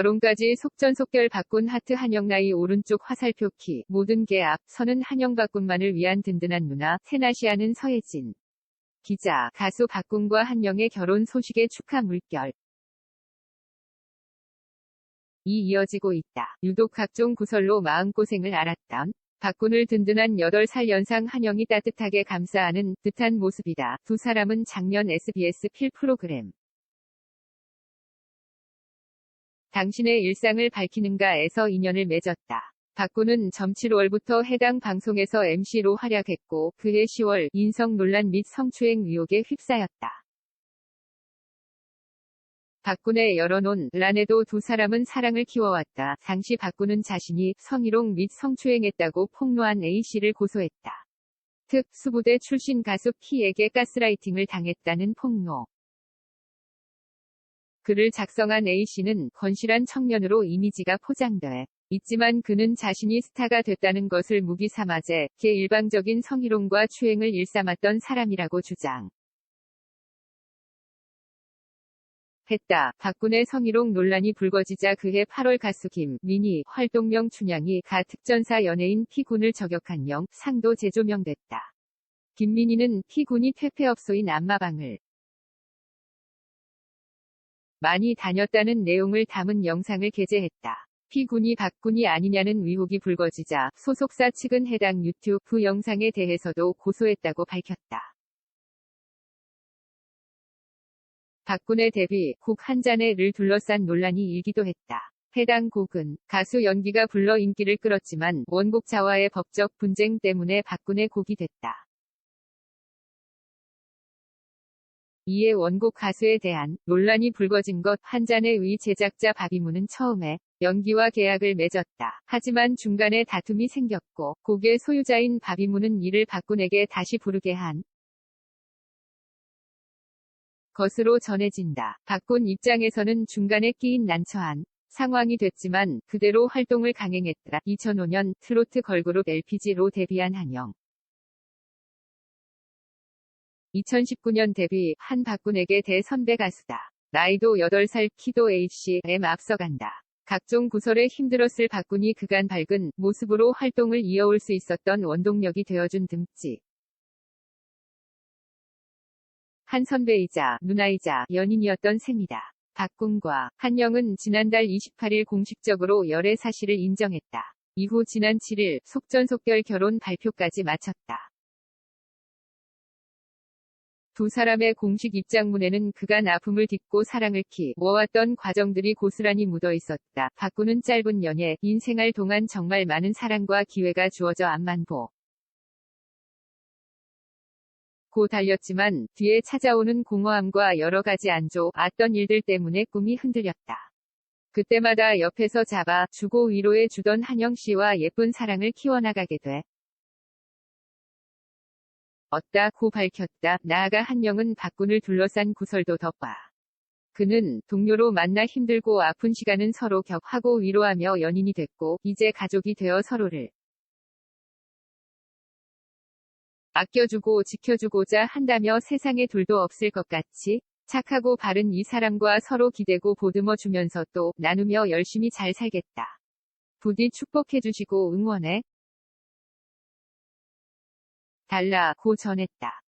결혼까지 속전속결 바꾼 하트 한영 나이 오른쪽 화살표 키 모든 게 앞 선은 한영 바꾼만을 위한 든든한 누나 테나시아는 서예진 기자 가수 박군과 한영의 결혼 소식에 축하 물결 이 이어지고 있다. 유독 각종 구설로 마음고생을 알았던 박군을 든든한 8살 연상 한영이 따뜻하게 감싸하는 듯한 모습이다. 두 사람은 작년 SBS 필 프로그램 당신의 일상을 밝히는가에서 인연을 맺었다. 박군은 점 7월부터 해당 방송에서 MC로 활약했고 그해 10월 인성 논란 및 성추행 의혹에 휩싸였다. 박군의 열어놓은 란에도 두 사람은 사랑을 키워왔다. 당시 박군은 자신이 성희롱 및 성추행했다고 폭로한 A씨를 고소했다. 특 수부대 출신 가수 P에게 가스라이팅을 당했다는 폭로. 글을 작성한 A씨는 건실한 청년으로 이미지가 포장돼 있지만 그는 자신이 스타가 됐다는 것을 무기 삼아제 개 일방적인 성희롱과 추행을 일삼았던 사람이라고 주장. 했다. 박군의 성희롱 논란이 불거지자 그해 8월 가수 김민희 활동명 춘향이 가 특전사 연예인 피군을 저격한 영 상도 재조명됐다. 김민희는 피군이 퇴폐업소인 안마방을 많이 다녔다는 내용을 담은 영상을 게재했다. 피군이 박군이 아니냐는 의혹이 불거지자 소속사 측은 해당 유튜브 영상에 대해서도 고소했다고 밝혔다. 박군의 데뷔 곡 한 잔에를 둘러싼 논란이 일기도 했다. 해당 곡은 가수 연기가 불러 인기를 끌었지만 원곡자와의 법적 분쟁 때문에 박군의 곡이 됐다. 이에 원곡 가수에 대한 논란이 불거진 것 한 잔의 의 제작자 바비무는 처음에 연기와 계약을 맺었다. 하지만 중간에 다툼이 생겼고 곡의 소유자인 바비무는 이를 박군에게 다시 부르게 한 것으로 전해진다. 박군 입장에서는 중간에 끼인 난처한 상황이 됐지만 그대로 활동을 강행했다. 2005년 트로트 걸그룹 LPG로 데뷔한 한영. 2019년 데뷔 한 박군에게 대선배 가수다. 나이도 8살 키도 HCM 앞서간다. 각종 구설에 힘들었을 박군이 그간 밝은 모습으로 활동을 이어올 수 있었던 원동력이 되어준 듬지. 한 선배이자 누나이자 연인이었던 셈이다. 박군과 한영은 지난달 28일 공식적으로 열애 사실을 인정했다. 이후 지난 7일 속전속결 결혼 발표까지 마쳤다. 두 사람의 공식 입장문에는 그간 아픔을 딛고 사랑을 키워왔던 과정들이 고스란히 묻어 있었다. 박군은 짧은 연애, 인생활 동안 정말 많은 사랑과 기회가 주어져 앞만보. 고 달렸지만 뒤에 찾아오는 공허함과 여러 가지 안 좋았던 일들 때문에 꿈이 흔들렸다. 그때마다 옆에서 잡아 주고 위로해 주던 한영 씨와 예쁜 사랑을 키워나가게 돼. 얻다고 밝혔다. 나아가 한영은 박군을 둘러싼 구설도 덮아. 그는 동료로 만나 힘들고 아픈 시간은 서로 격하고 위로하며 연인이 됐고 이제 가족이 되어 서로를 아껴주고 지켜주고자 한다며 세상에 둘도 없을 것 같이 착하고 바른 이 사람과 서로 기대고 보듬어 주면서 또 나누며 열심히 잘 살겠다. 부디 축복해 주시고 응원해 달라고 전했다.